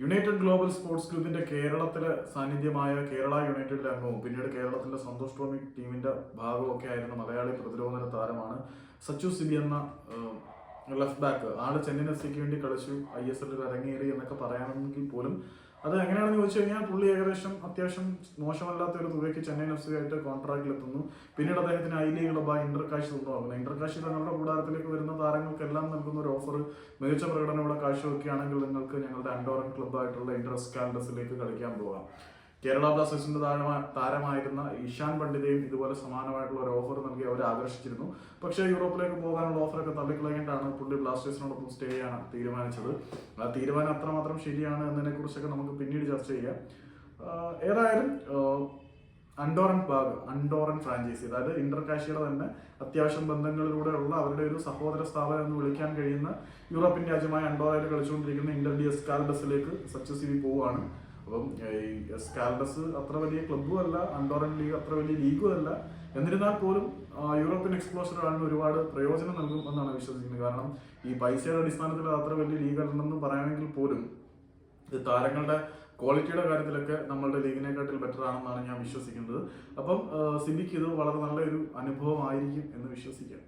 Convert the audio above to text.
United global sports ക്ലബിന്റെ കേരളത്തിലെ സാന്നിധ്യമായ കേരള യുണൈറ്റഡിലെ അംഗവും പിന്നീട് കേരളത്തിന്റെ സന്തോഷ് ട്രോമി ടീമിന്റെ ഭാഗമൊക്കെ ആയിരുന്ന മലയാളി പ്രതിരോധന താരമാണ് സച്ചു സിബി എന്ന ലെഫ്റ്റ് ബാക്ക് ആൾ ചെന്നൈയിൻ എഫ് സിക്ക് വേണ്ടി കളിച്ചു ഐ എസ് എല്ലിൽ ഇറങ്ങിയേറി എന്നൊക്കെ പറയാമെങ്കിൽ പോലും അത് എങ്ങനെയാണെന്ന് ചോദിച്ചു കഴിഞ്ഞാൽ പുള്ളി ഏകദേശം അത്യാവശ്യം മോശമല്ലാത്ത ഒരു തുകയ്ക്ക് ചെന്നൈ എഫ് സി ആയിട്ട് കോൺട്രാക്റ്റിൽ എത്തുന്നു. പിന്നീട് അദ്ദേഹത്തിന് ഐ ലീഗ് ക്ലബ് ഇന്റർ കാശ് സ്വന്തമാകുന്നു ഇന്റർ കാശ് തങ്ങളുടെ കൂടാരത്തിലേക്ക് വരുന്ന താരങ്ങൾക്കെല്ലാം നൽകുന്ന ഒരു ഓഫർ മികച്ച പ്രകടനം ഇവിടെ കാഴ്ചവെക്കുകയാണെങ്കിൽ നിങ്ങൾക്ക് ഞങ്ങളുടെ അൻഡോറൻ ക്ലബ്ബായിട്ടുള്ള ഇന്റർ സ്കാൻഡസിലേക്ക് കളിക്കാൻ പോകാം. കേരള ബ്ലാസ്റ്റേഴ്സിന്റെ താരമാ- താരമായിരുന്ന ഈശാൻ പണ്ഡിതയും ഇതുപോലെ സമാനമായിട്ടുള്ള ഒരു ഓഫർ നൽകി അവരെ ആകർഷിച്ചിരുന്നു. പക്ഷേ യൂറോപ്പിലേക്ക് പോകാനുള്ള ഓഫറൊക്കെ തള്ളിക്കളയേണ്ടാണ് പുള്ളി ബ്ലാസ്റ്റേഴ്സിനോടൊപ്പം സ്റ്റേ ചെയ്യാൻ തീരുമാനിച്ചത്. ആ തീരുമാനം അത്രമാത്രം ശരിയാണ് എന്നതിനെ കുറിച്ചൊക്കെ നമുക്ക് പിന്നീട് ചർച്ച ചെയ്യാം. ഏതായാലും അണ്ടോറൻ ബാഗ് അണ്ടോറൻ ഫ്രാഞ്ചൈസി അതായത് ഇന്റർ കാശിയുടെ തന്നെ അത്യാവശ്യം ബന്ധങ്ങളിലൂടെയുള്ള അവരുടെ ഒരു സഹോദര സ്ഥാപനം എന്ന് വിളിക്കാൻ കഴിയുന്ന യൂറോപ്യൻ രാജ്യമായ അണ്ടോറയിൽ കളിച്ചുകൊണ്ടിരിക്കുന്ന ഇന്റർ ഡി എസ് എസ്കാൽഡസിലേക്ക് സക്സസീവി പോവുകയാണ്. അപ്പം ഈ എസ്കാൽഡസ് അത്ര വലിയ ക്ലബ്ബും അല്ല അണ്ടോറൻ ലീഗ് അത്ര വലിയ ലീഗും അല്ല എന്നിരുന്നാൽ പോലും യൂറോപ്യൻ എക്സ്പ്ലോഷർ ആണ് ഒരുപാട് പ്രയോജനം നൽകും എന്നാണ് വിശ്വസിക്കുന്നത്. കാരണം ഈ പൈസയുടെ അടിസ്ഥാനത്തിൽ അത്ര വലിയ ലീഗ് അല്ലെന്ന് പറയാമെങ്കിൽ പോലും ഇത് താരങ്ങളുടെ ക്വാളിറ്റിയുടെ കാര്യത്തിലൊക്കെ നമ്മളുടെ ലീഗിനെക്കാട്ടിൽ ബെറ്റർ ആണെന്നാണ് ഞാൻ വിശ്വസിക്കുന്നത്. അപ്പം സിബിക്ക് ഇത് വളരെ നല്ലൊരു അനുഭവമായിരിക്കും എന്ന് വിശ്വസിക്കാം.